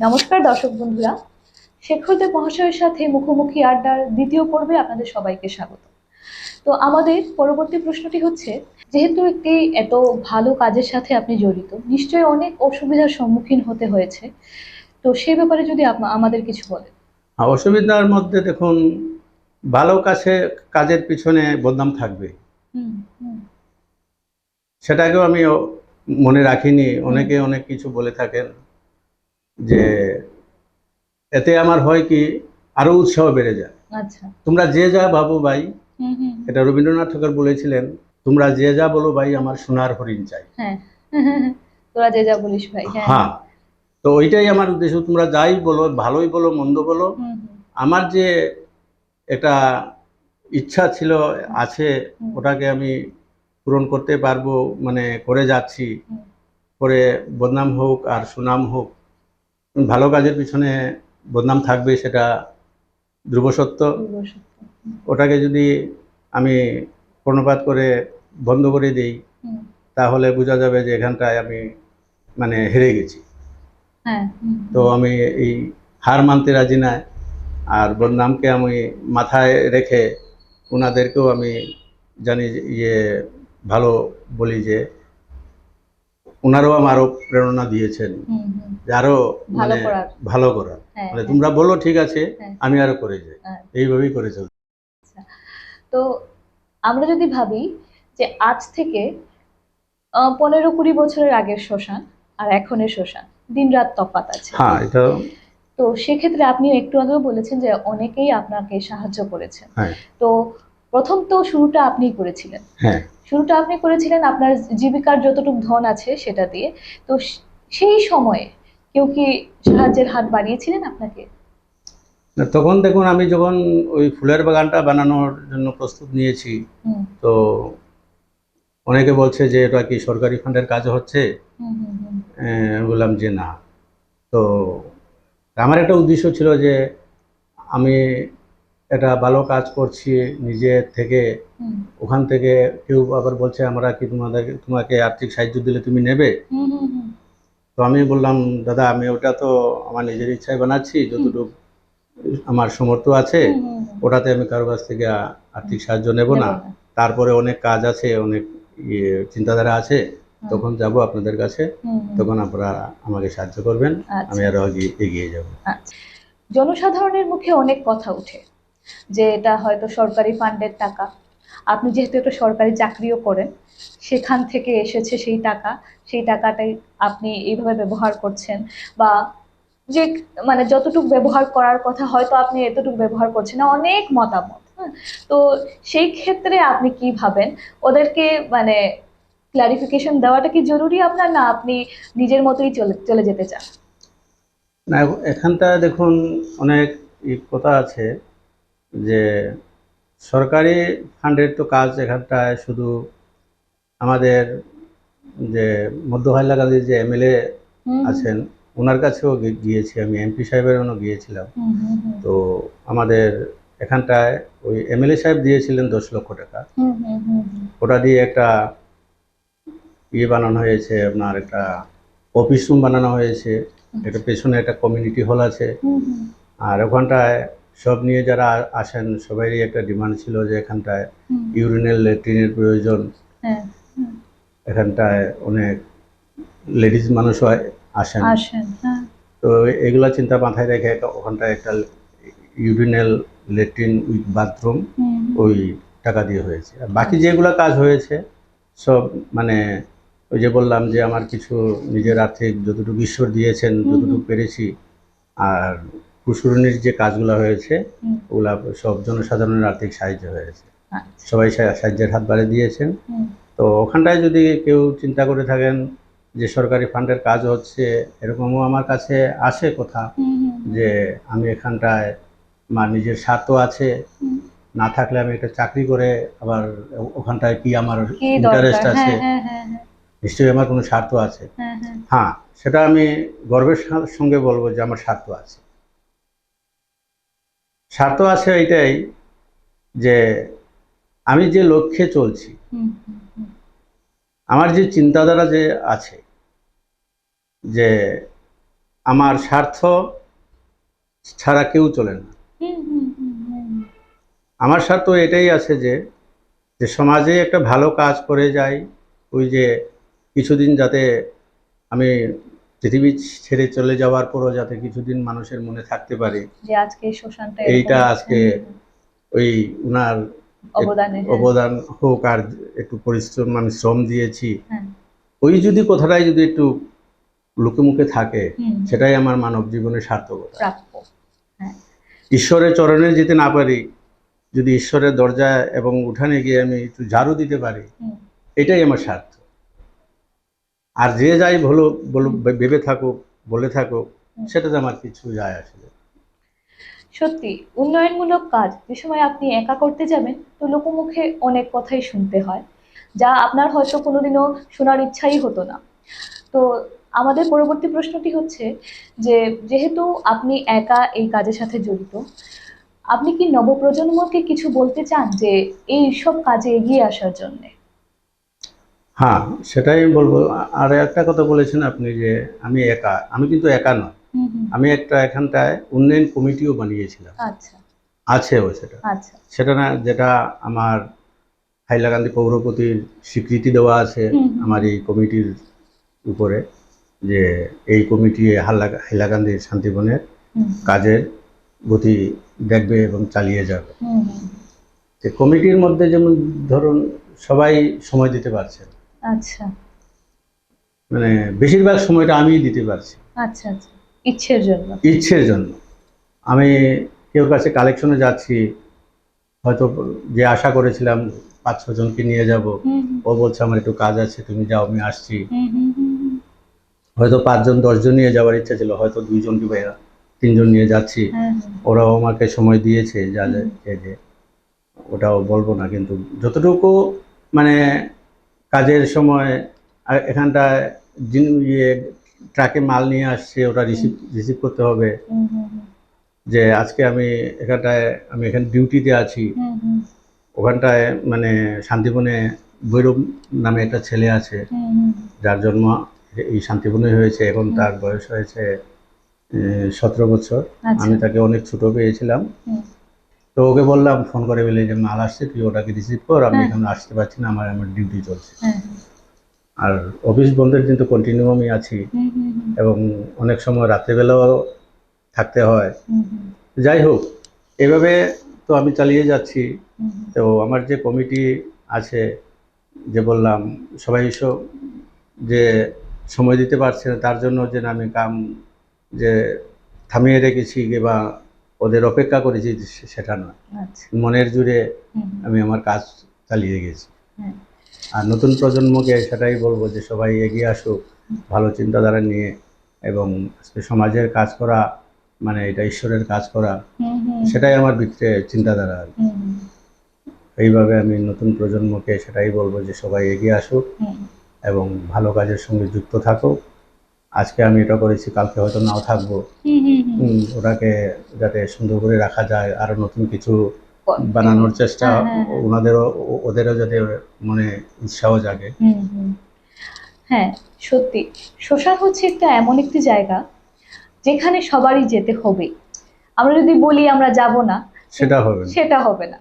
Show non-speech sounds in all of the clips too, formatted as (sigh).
নমস্কার দর্শক বন্ধুরা। শেখরদেব মহাশয়ের সাথে মুখোমুখি আড্ডার দ্বিতীয় পর্বে আপনাদের সবাইকে স্বাগত। তো আমাদের পরবর্তী প্রশ্নটি হচ্ছে যেহেতু একটি এত ভালো কাজের সাথে আপনি জড়িত নিশ্চয়ই অনেক অসুবিধার সম্মুখীন হতে হয়েছে। তো সে ব্যাপারে যদি আমাদের কিছু বলেন। অসুবিধার মধ্যে দেখুন ভালো কাছে কাজের পিছনে বদনাম থাকবে। সেটাকেও আমি মনে রাখিনি। অনেকে অনেক কিছু বলে থাকেন। যে এতে আমার হয় কি আরও উৎসাহ বেড়ে যায়। আচ্ছা। তোমরা যে যা ভাবো ভাই। এটা রবীন্দ্রনাথ ঠাকুর বলেছিলেন তোমরা যে যা বলো ভাই আমার সোনার হরিণ চাই। হ্যাঁ। (laughs) তোরা যে যা বলিস ভাই হ্যাঁ। হ্যাঁ। তো ওইটাই আমার উদ্দেশ্য তোমরা যাই বলো ভালোই বলো মন্দ বলো। আমার যে একটা ইচ্ছা ছিল আছে ওটাকে আমি পূরণ করতে পারব মানে করে যাচ্ছি। করে বদনাম হোক আর সুনাম হোক ভালো কাজের পিছনে বদনাম থাকবে সেটা ধ্রুব সত্য। ওটাকে যদি আমি কর্ণপাত করে বন্ধ করে দিই তাহলে বোঝা যাবে যে এখানটায় আমি মানে হেরে গেছি। হ্যাঁ তো আমি এই হার মানতে রাজি না আর বদনামকে আমি মাথায় রেখে ওনাদেরকেও আমি জানি যে ইয়ে ভালো বলি যে ওনারাও আমারও প্রেরণা দিয়েছেন। যে আরও মানে ভালো করার। মানে। তোমরা বলো ঠিক আছে হ্যাঁ। আমি আরও করে যাই। এইভাবেই করে চলছি তো আমরা যদি ভাবি যে আজ থেকে পনেরো কুড়ি বছরের আগের শ্মশান আর এখনের শ্মশান দিন রাত তফাৎ আছে। হ্যাঁ এটা তো সেক্ষেত্রে আপনি একটু আগেও বলেছেন যে অনেকেই আপনাকে সাহায্য করেছেন। তো প্রথম তো শুরুটা আপনিই করেছিলেন। হ্যাঁ। শুরুটা আপনি করেছিলেন আপনার জীবিকার যতটুকু ধন আছে সেটা দিয়ে। তো সেই সময়ে কেউ কি সাহায্যের হাত বাড়িয়েছিলেন আপনাকে? তখন দেখুন আমি যখন ওই ফুলের বাগানটা বানানোর জন্য প্রস্তুত নিয়েছি তো অনেকে বলছে যে এটা কি সরকারি ফান্ডের কাজ হচ্ছে? বললাম যে না। তো আমার একটা উদ্দেশ্য ছিল যে আমি একটা ভালো কাজ করছি নিজে থেকে। ওখান থেকে কেউ আবার বলছে আমরা কি তোমাদের তোমাকে আর্থিক সাহায্য দিলে তুমি নেবে? তো আমি বললাম দাদা আমি ওটা তো আমার নিজের ইচ্ছায় বানাচ্ছি যতটুকু আমার সামর্থ্য আছে। ওটাতে আমি কারও কাছ থেকে আর্থিক সাহায্য নেব না। তারপরে অনেক কাজ আছে অনেক ইয়ে চিন্তাধারা আছে তখন যাব আপনাদের কাছে। তখন আপনারা আমাকে সাহায্য করবেন। আচ্ছা, আমি আরও এগিয়ে যাব। আচ্ছা। জনসাধারণের মুখে অনেক কথা ওঠে। যে এটা হয়তো সরকারি ফান্ডের টাকা। আপনি যেহেতু একটা সরকারি চাকরিও করেন, সেখান থেকে এসেছে সেই টাকা। সেই টাকাটাই আপনি এইভাবে ব্যবহার করছেন বা যে মানে যতটুকু ব্যবহার করার কথা হয়তো আপনি এতটুকু ব্যবহার করছেন অনেক মতামত হ্যাঁ? তো সেই ক্ষেত্রে আপনি কি ভাবেন? ওদেরকে মানে ক্লারিফিকেশন দেওয়াটা কি জরুরি আপনার না আপনি নিজের মতোই চলে চলে যেতে চান? না এখ- এখানটায় দেখুন অনেক কথা আছে। যে সরকারি ফান্ডের তো কাজ এখানটায় শুধু আমাদের যে মধ্য হাইলাকান্দির যে এমএলএ আছেন ওনার কাছেও গিয়েছি আমি এমপি সাহেবেরও গিয়েছিলাম। হুম, হুম, হুম, তো আমাদের এখানটায় ওই এমএলএ সাহেব দিয়েছিলেন দশ লক্ষ টাকা। ওটা দিয়ে একটা ইয়ে বানানো হয়েছে আপনার একটা অফিস রুম বানানো হয়েছে। এটা পেছনে একটা কমিউনিটি হল আছে। আর ওখানটায় সব নিয়ে যারা আসেন সবারই একটা ডিমান্ড ছিল যে এখানটায় ইউরিনাল ল্যাট্রিনের প্রয়োজন। হ্যাঁ, এখানটায় অনেক লেডিস মানুষ আসেন। আসেন হ্যাঁ। তো এগুলা চিন্তা মাথায় রেখে ওখানটায় একটা ইউরিনাল ল্যাট্রিন উইথ বাথরুম ওই টাকা দিয়ে হয়েছে। আর বাকি যেগুলো কাজ হয়েছে সব মানে ওই যে বললাম যে আমার কিছু নিজের আর্থিক যতটুকু ঈশ্বর দিয়েছেন যতটুকু পেরেছি আর কুসুরনির যে কাজগুলো হয়েছে ওগুলা সব জনসাধারণের আর্থিক সাহায্য হয়েছে। আচ্ছা, সবাই সাহায্যের হাত বাড়িয়ে দিয়েছেন। তো ওখানটায় যদি কেউ চিন্তা করে থাকেন যে সরকারি ফান্ডের কাজ হচ্ছে এরকমও আমার কাছে আসে কথা যে আমি এখানটায় আমার নিজের স্বার্থ আছে না থাকলে আমি একটা চাকরি করে আবার ওখানটায় কি আমার ইন্টারেস্ট আছে হ্যাঁ হ্যাঁ হ্যাঁ হ্যাঁ, নিশ্চয়ই আমার কোনো স্বার্থ আছে। হ্যাঁ সেটা আমি গর্বের সঙ্গে বলব যে আমার স্বার্থ আছে। স্বার্থ আছে এটাই যে আমি যে লক্ষ্যে চলছি আমার যে চিন্তাধারা যে আছে যে আমার স্বার্থ ছাড়া কেউ চলে না। আমার স্বার্থ এটাই আছে যে যে সমাজে একটা ভালো কাজ করে যাই ওই যে কিছুদিন যাতে আমি পৃথিবী ছেড়ে চলে যাওয়ার পরও যাতে কিছুদিন মানুষের মনে থাকতে পারে যে আজকে শ্মশানটা এইটা আজকে ওই উনার হ্যাঁ। অবদান হোক আর একটু পরিশ্রম আমি শ্রম দিয়েছি। হ্যাঁ। ওই যদি কথাটাই যদি একটু লোকে মুখে থাকে সেটাই আমার মানব জীবনের সার্থকতা। প্রাপ্য। ঈশ্বরের চরণে যেতে না পারি যদি ঈশ্বরের দরজা এবং উঠানে গিয়ে আমি একটু ঝাড়ু দিতে পারি এটাই আমার স্বার্থ আর যে যাই বলো বলো ভেবে থাকুক বলে হুম। সেটাতে আমার কিছু যায় আসলে সত্যি উন্নয়নমূলক কাজ যে সময় আপনি একা করতে যাবেন তো লোকমুখে অনেক কথাই শুনতে হয় যা আপনার হয়তো কোনোদিনও শোনার ইচ্ছাই হতো না। তো আমাদের পরবর্তী প্রশ্নটি হচ্ছে যে যেহেতু আপনি একা এই কাজের সাথে জড়িত আপনি কি নবপ্রজন্মকে কিছু বলতে চান যে এই সব কাজে এগিয়ে আসার জন্য? হ্যাঁ সেটাই আমি বলব। আর একটা কথা বলেছেন আপনি যে আমি একা আমি কিন্তু একা নয়। আমি একটা এখানটায় উন্নয়ন কমিটিও বানিয়েছিলাম। আচ্ছা। আছেও সেটা। আচ্ছা। সেটা না যেটা আমার হাইলাকান্দি পৌরপতির স্বীকৃতি দেওয়া আছে। আমার এই কমিটির উপরে যে এই কমিটি হাল্লা হাইলাকান্দি শান্তিবনের কাজের গতি দেখবে এবং চালিয়ে যাবে। কমিটির মধ্যে যেমন ধরুন সবাই সময় দিতে পারছে না। আচ্ছা। মানে বেশিরভাগ সময়টা আমিই দিতে পারছি। আচ্ছা আচ্ছা। ইচ্ছের জন্য। ইচ্ছের জন্য। আমি কেউ কাছে কালেকশনে যাচ্ছি হয়তো যে আশা করেছিলাম পাঁচ ছজনকে নিয়ে যাব ও বলছে আমার একটু কাজ আছে তুমি যাও আমি আসছি। হয়তো পাঁচজন দশজন নিয়ে যাওয়ার ইচ্ছা ছিল হয়তো দুইজন কি বা তিনজন নিয়ে যাচ্ছি। হ্যাঁ, হ্যাঁ। ওরাও আমাকে সময় দিয়েছে। যে যে ওটাও বলব না কিন্তু যতটুকু মানে কাজের সময় এখানটায় ইয়ে ট্রাকে মাল নিয়ে আসছে ওটা রিসিভ রিসিভ করতে হবে। যে আজকে আমি এখানটায় আমি এখানে ডিউটিতে আছি। ওখানটায় মানে শান্তিবনে ভৈরব নামে একটা ছেলে আছে যার জন্ম এই শান্তিবনে হয়েছে এখন তার বয়স হয়েছে সতেরো বছর। আচ্ছা। আমি তাকে অনেক ছোট পেয়েছিলাম। তো ওকে বললাম ফোন করে বলে যে মাল আসছে তুই ওটাকে রিসিভ কর আমি হ্যাঁ। এখন আসতে পারছি না আমার আমার ডিউটি চলছে। হ্যাঁ, আর অফিস বন্ধের দিন তো কন্টিনিউ আমি আছি এবং অনেক সময় রাত্রেবেলাও থাকতে হয়। যাই হোক এভাবে তো আমি চালিয়ে যাচ্ছি। তো আমার যে কমিটি আছে যে বললাম সবাই এসব যে সময় দিতে পারছে না তার জন্য যে আমি কাম যে থামিয়ে রেখেছি বা ওদের অপেক্ষা করেছি সেটা নয়। আচ্ছা। মনের জুড়ে আমি আমার কাজ চালিয়ে গেছি। আর নতুন প্রজন্মকে সেটাই বলব যে সবাই এগিয়ে আসুক ভালো চিন্তাধারা নিয়ে এবং সমাজের কাজ করা মানে এটা ঈশ্বরের কাজ করা সেটাই আমার ভিতরে চিন্তাধারা আর এইভাবে আমি নতুন প্রজন্মকে সেটাই বলব যে সবাই এগিয়ে আসুক এবং ভালো কাজের সঙ্গে যুক্ত থাকুক। আজকে আমি এটা করেছি কালকে হয়তো নাও থাকব। ওটাকে যাতে সুন্দর করে রাখা যায় আরও নতুন কিছু বানানোর চেষ্টা হ্যাঁ, হ্যাঁ, হ্যাঁ। ওনাদেরও ওদেরও যাতে মনে উৎসাহ জাগে। হ্যাঁ সত্যি। শ্মশান হচ্ছে একটা এমন একটি জায়গা যেখানে সবারই যেতে হবে। আমরা যদি বলি আমরা যাব না সেটা হবে সেটা হবে না।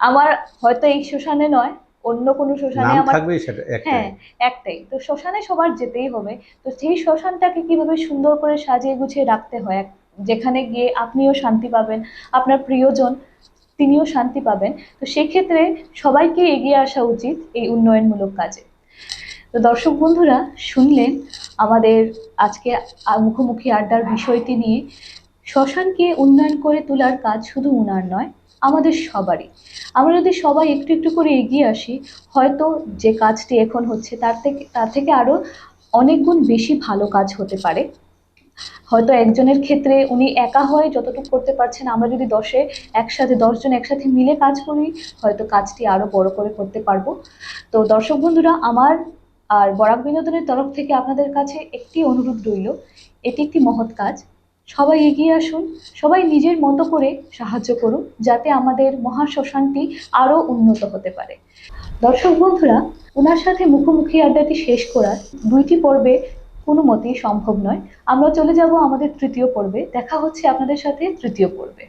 আমার হয়তো এই শ্মশানে নয় অন্য কোনো শ্মশানে আমার থাকবেই সেটা একটাই। হ্যাঁ একটাই। তো শ্মশানে সবার যেতেই হবে। তো সেই শ্মশানটাকে কীভাবে সুন্দর করে সাজিয়ে গুছিয়ে রাখতে হয়? যেখানে গিয়ে আপনিও শান্তি পাবেন আপনার প্রিয়জন তিনিও শান্তি পাবেন। তো সেক্ষেত্রে সবাইকে এগিয়ে আসা উচিত এই উন্নয়নমূলক কাজে। তো দর্শক বন্ধুরা শুনলেন আমাদের আজকে মুখোমুখি আড্ডার বিষয়টি নিয়ে। শ্মশানকে উন্নয়ন করে তোলার কাজ শুধু উনার নয় আমাদের সবারই। আমরা যদি সবাই একটু একটু করে এগিয়ে আসি, হয়তো যে কাজটি এখন হচ্ছে তার থেকে তার থেকে আরও অনেক গুণ বেশি ভালো কাজ হতে পারে। হয়তো একজনের ক্ষেত্রে উনি একা হয়ে, যতটুকু করতে পারছেন, আমরা যদি দশে একসাথে, দশজন একসাথে মিলে কাজ করি, হয়তো কাজটি আরও বড় করে করতে পারব। তো দর্শক বন্ধুরা, আমার আর বরাক বিনোদনের তরফ থেকে আপনাদের কাছে একটি অনুরোধ রইল, এটি একটি মহৎ কাজ। সবাই এগিয়ে আসুন, সবাই নিজের মতো করে সাহায্য করুন, যাতে আমাদের মহাশ্মশানটি আরও উন্নত হতে পারে। দর্শক বন্ধুরা ওনার সাথে মুখোমুখি আড্ডাটি শেষ করার দুইটি পর্বে কোনো মতেই সম্ভব নয়। আমরা চলে যাব আমাদের তৃতীয় পর্বে। দেখা হচ্ছে আপনাদের সাথে তৃতীয় পর্বে।